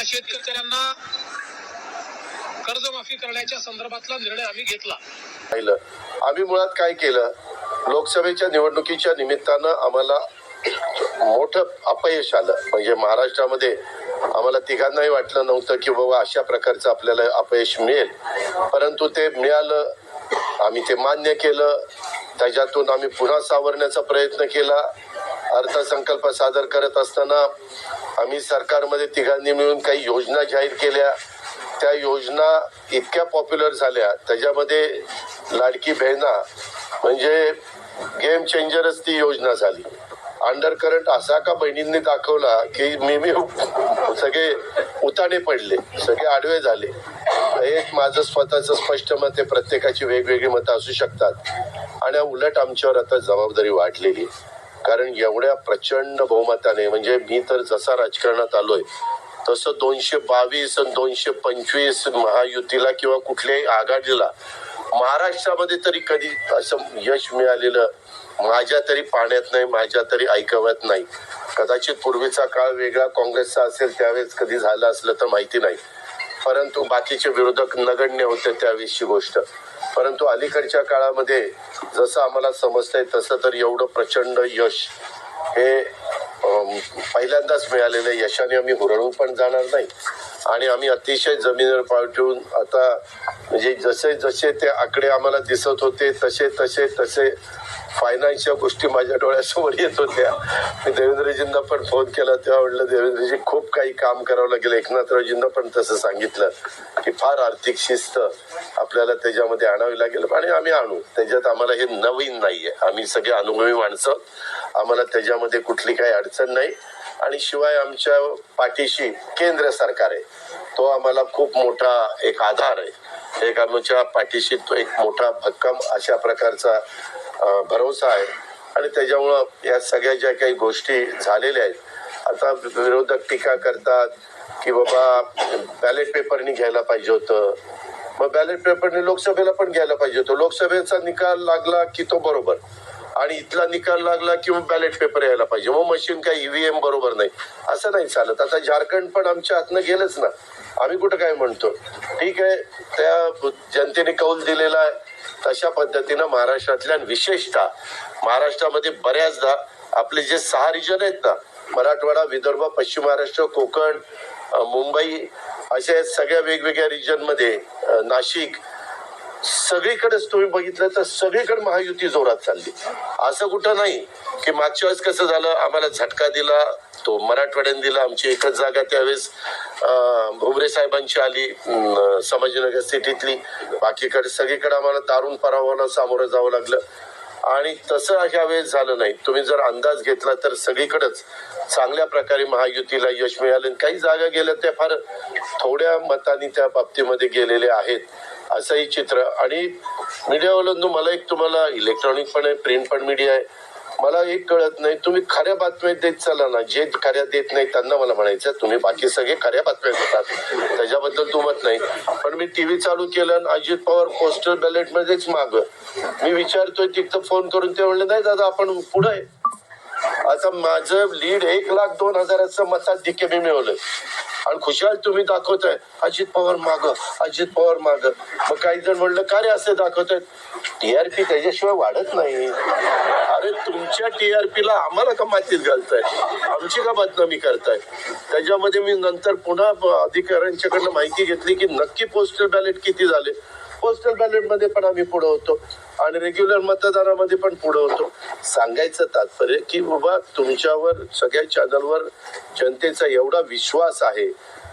राज्याच्या शेतकऱ्यांना कर्जमाफी करण्याच्या संदर्भातला निर्णय आम्ही घेतला. पाहिलं. आम्ही मुळात काय केलं? लोकसभेच्या निवडणुकीच्या निमित्तानं आम्हाला मोठं अपयश आलं. म्हणजे महाराष्ट्रामध्ये आम्हाला तिघांनाही वाटलं नव्हतं की बाबा अशा प्रकारचं आपल्याला अपयश मिळेल. परंतु ते मिळालं. आम्ही ते मान्य केलं. त्याच्यातून आम्ही पुन्हा सावरण्याचा प्रयत्न केला. अर्थसंकल्प सादर करत असताना आम्ही सरकारमध्ये तिघांनी मिळून काही योजना जाहीर केल्या. त्या योजना इतक्या पॉप्युलर झाल्या. त्याच्यामध्ये लाडकी बहिणा म्हणजे गेम चेंजरच ती योजना झाली. अंडर करंट असा का बहिणींनी दाखवला की मी मी सगळे उताणे पडले सगळे आडवे झाले. एक माझं स्वतःचं स्पष्ट मत आहे प्रत्येकाची वेगवेगळी मतं असू शकतात. आणि उलट आमच्यावर आता जबाबदारी वाढलेली आहे. कारण एवढ्या प्रचंड बहुमताने म्हणजे मी तर जसा राजकारणात आलोय तसं दोनशे बावीस आणि दोनशे पंचवीस महायुतीला किंवा कुठल्याही आघाडीला महाराष्ट्रामध्ये तरी कधी असं यश मिळालेलं माझ्या तरी पाण्यात नाही माझ्या तरी ऐकवत नाही. कदाचित पूर्वीचा काळ वेगळा काँग्रेसचा असेल त्यावेळेस कधी झालं असलं तर माहिती नाही. परंतु बाकीचे विरोधक नगण्य होते त्यावेळेसची गोष्ट. परंतु अलीकडच्या काळामध्ये जसं आम्हाला समजतंय तसं तर एवढं प्रचंड यश हे पहिल्यांदाच मिळालेलं यशाने आम्ही हुरळून पण जाणार नाही. आणि आम्ही अतिशय जमिनीवर पाव ठेवून आता म्हणजे जसे जसे ते आकडे आम्हाला दिसत होते तसे तसे तसे फायनान्सच्या गोष्टी माझ्या डोळ्यासमोर येत होत्या. मी देवेंद्रजींना पण फोन केला तेव्हा म्हटलं देवेंद्रजी खूप काही काम करावं लागेल. एकनाथरावजींना पण तसं सांगितलं की फार आर्थिक शिस्त आपल्याला त्याच्यामध्ये आणावी लागेल आणि आम्ही आणू. त्याच्यात आम्हाला हे नवीन नाहीये. आम्ही सगळे अनुभवी माणसं. आम्हाला त्याच्यामध्ये कुठली काही अडचण नाही. आणि शिवाय आमच्या पाठीशी केंद्र सरकार आहे. तो आम्हाला खूप मोठा एक आधार आहे. एक आमच्या पाठीशी तो एक मोठा भक्कम अशा प्रकारचा भरोसा आहे. आणि त्याच्यामुळं या सगळ्या ज्या काही गोष्टी झालेल्या आहेत आता विरोधक टीका करतात की बाबा बॅलेट पेपरनी घ्यायला पाहिजे होतं. मग बॅलेट पेपरने लोकसभेला पण घ्यायला पाहिजे होतं. लोकसभेचा निकाल लागला की तो बरोबर. आणि इथला निकाल लागला की मग बॅलेट पेपर यायला पाहिजे. मग मशीन काय ईव्हीएम बरोबर नाही. असं नाही चालत. आता झारखंड पण आमच्या हातनं गेलंच ना. आम्ही कुठं काय म्हणतो? ठीक आहे. त्या जनतेने कौल दिलेला आहे. तशा पद्धतीनं महाराष्ट्रातल्या विशेषतः महाराष्ट्रामध्ये बऱ्याचदा आपले जे सहा रिजन आहेत ना मराठवाडा विदर्भ पश्चिम महाराष्ट्र कोकण मुंबई अशा सगळ्या वेगवेगळ्या रिजनमध्ये नाशिक सगळीकडेच तुम्ही बघितलं तर सगळीकडे महायुती जोरात चालली. असं कुठं नाही की मागच्या वेळेस कसं झालं आम्हाला झटका दिला तो मराठवाड्याने दिला आमची एकच जागा त्यावेळेस भुमरे साहेबांची आली समाजनगर सिटीतली. बाकीकडे सगळीकडे आम्हाला दारुण परावाला सामोरं जावं लागलं. आणि तसं ह्या वेळेस झालं नाही. तुम्ही जर अंदाज घेतला तर सगळीकडेच चांगल्या प्रकारे महायुतीला यश मिळालं आणि काही जागा गेल्या त्या फार थोड्या मतांनी त्या बाबतीमध्ये गेलेले आहेत असंही चित्र. आणि मीडियावाल्यांनो मला एक तुम्हाला इलेक्ट्रॉनिक पण आहे प्रिंट पण मीडिया आहे. मला एक कळत नाही तुम्ही खऱ्या बातम्या देत चला ना. जे खऱ्या देत नाही त्यांना मला म्हणायचं तुम्ही बाकी सगळे खऱ्या बातम्या देतात. त्याच्याबद्दल मत नाही. पण मी टीव्ही चालू केलं आणि अजित पवार पोस्टल बॅलेटमध्येच माग. मी विचारतोय तिथं फोन करून ते म्हणले नाही दादा आपण पुढे आहे. आता माझं लीड एक लाख दोन हजाराचं मताधिक्य मी मिळवलं आणि खुशाल तुम्ही दाखवताय अजित पवार माग अजित पवार माग. मग काही जण म्हणलं का रे असे दाखवतायत? टीआरपी त्याच्याशिवाय वाढत नाही. अरे तुमच्या टीआरपी ला आम्हाला का मातीत घालताय? आमची का बदनामी करताय? त्याच्यामध्ये मी नंतर पुन्हा अधिकाऱ्यांच्याकडनं माहिती घेतली की नक्की पोस्टल बॅलेट किती झाले? पोस्टल बॅलेटमध्ये पण आम्ही पुढे होतो. आणि रेग्युलर मतदानामध्ये पण पुढे होतो. सांगायचं तात्पर्य की बाबा तुमच्यावर सगळ्या चॅनलवर जनतेचा एवढा विश्वास आहे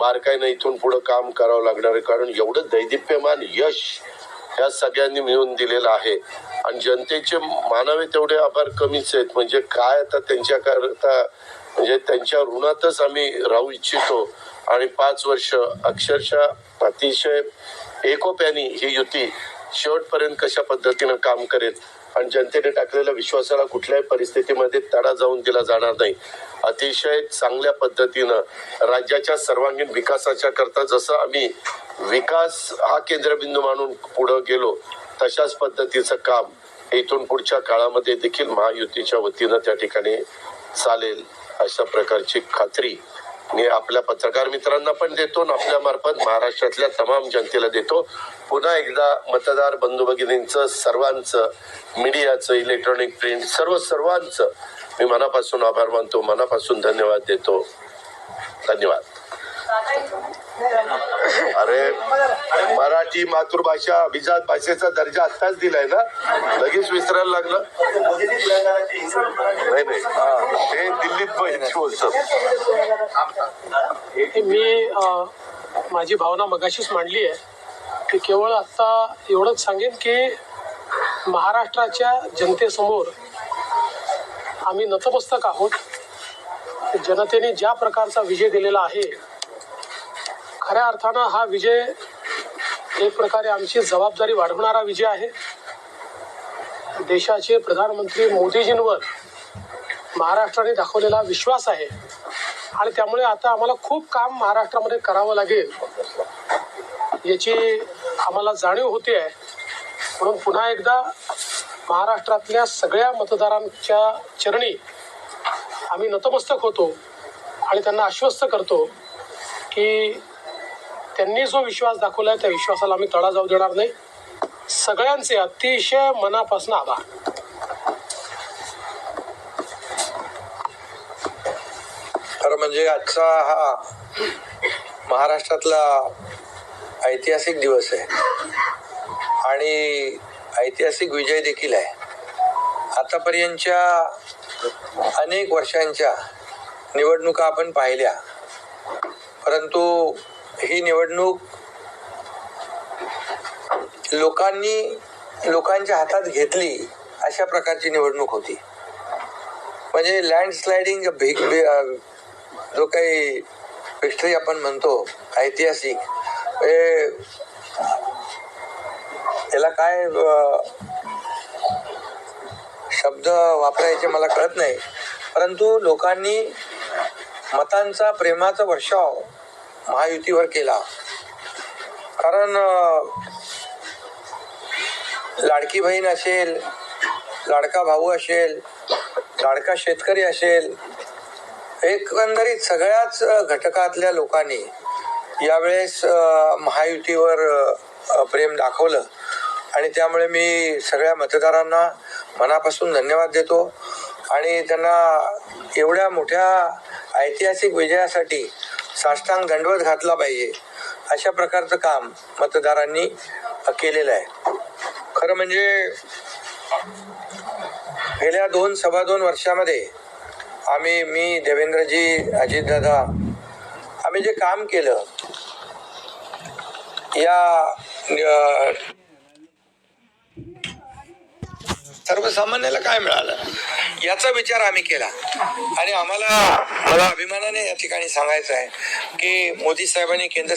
बारकाईनं इथून पुढं काम करावं लागणार आहे. कारण एवढं दैदिप्यमान यश ह्या सगळ्यांनी मिळून दिलेलं आहे. आणि जनतेचे मानावे तेवढे आभार कमीच आहेत. म्हणजे काय आता त्यांच्याकरता म्हणजे त्यांच्या ऋणातच आम्ही राहू इच्छितो. आणि पाच वर्ष अक्षरशः अतिशय एकोप्यानी ही युती शेवटपर्यंत कशा पद्धतीनं काम करेल आणि जनतेने टाकलेल्या विश्वासाला कुठल्याही परिस्थितीमध्ये तडा जाऊन दिला जाणार नाही. अतिशय चांगल्या पद्धतीनं राज्याच्या सर्वांगीण विकासाच्या करता जसं आम्ही विकास हा केंद्रबिंदू मानून पुढं गेलो तशाच पद्धतीचं काम इथून पुढच्या काळामध्ये देखील महायुतीच्या वतीनं त्या ठिकाणी चालेल अशा प्रकारची खात्री मी आपल्या पत्रकार मित्रांना पण देतो आणि आपल्या मार्फत महाराष्ट्रातल्या तमाम जनतेला देतो. पुन्हा एकदा मतदार बंधू भगिनींचं सर्वांचं मीडियाचं इलेक्ट्रॉनिक प्रिंट सर्व सर्वांचं मी मनापासून आभार मानतो मनापासून धन्यवाद देतो. धन्यवाद. अरे मराठी मातृभाषा अभिजात भाषेचा दर्जा आत्ताच दिलाय ना? लगेच विसरायला लागलं? नाही नाही. ते दिल्लीत पण बोलतात. हे मी माझी भावना मगाशीच मांडली आहे. की केवळ आता एवढंच सांगेन की महाराष्ट्राच्या जनतेसमोर आम्ही नतमस्तक आहोत. जनतेने ज्या प्रकारचा विजय दिलेला आहे खऱ्या अर्थानं हा विजय एक प्रकारे आमची जबाबदारी वाढवणारा विजय आहे. देशाचे प्रधानमंत्री मोदीजींवर महाराष्ट्राने दाखवलेला विश्वास आहे. आणि त्यामुळे आता आम्हाला खूप काम महाराष्ट्रामध्ये करावं लागेल. याची आम्हाला जाणीव होते आहे. म्हणून पुन्हा एकदा महाराष्ट्रातल्या सगळ्या मतदारांच्या चरणी आम्ही नतमस्तक होतो आणि त्यांना आश्वस्त करतो की त्यांनी जो विश्वास दाखवला आहे त्या विश्वासाला आम्ही तडा जाऊ देणार नाही. सगळ्यांचे अतिशय मनापासून आभार. खरं म्हणजे आजचा हा महाराष्ट्रातला ऐतिहासिक दिवस आहे. आणि ऐतिहासिक विजय देखील आहे. आतापर्यंतच्या अनेक वर्षांच्या निवडणुका आपण पाहिल्या. परंतु ही निवडणूक लोकांनी लोकांच्या हातात घेतली अशा प्रकारची निवडणूक होती. म्हणजे लँडस्लायडिंग भीक uh, जो काही हिस्ट्री आपण म्हणतो ऐतिहासिक त्याला काय शब्द वापरायचे मला कळत नाही. परंतु लोकांनी मतांचा प्रेमाचा वर्षाव महायुतीवर केला. कारण लाडकी बहीण असेल लाडका भाऊ असेल लाडका शेतकरी असेल एकंदरीत सगळ्याच घटकातल्या लोकांनी यावेळेस महायुतीवर प्रेम दाखवलं. आणि त्यामुळे मी सगळ्या मतदारांना मनापासून धन्यवाद देतो. आणि त्यांना एवढ्या मोठ्या ऐतिहासिक विजयासाठी साष्टांग दंडवत घातला पाहिजे. अशा प्रकारचं काम मतदारांनी केलेलं आहे. खरं म्हणजे गेल्या दोन सव्वा दोन वर्षामध्ये आम्ही मी देवेंद्रजी अजितदादा आम्ही जे काम केलं या सर्वसामान्याला काय मिळालं? याचा विचार आम्ही केला. आणि आम्हाला मला अभिमानाने या ठिकाणी सांगायचं आहे की मोदी साहेबांनी केंद्र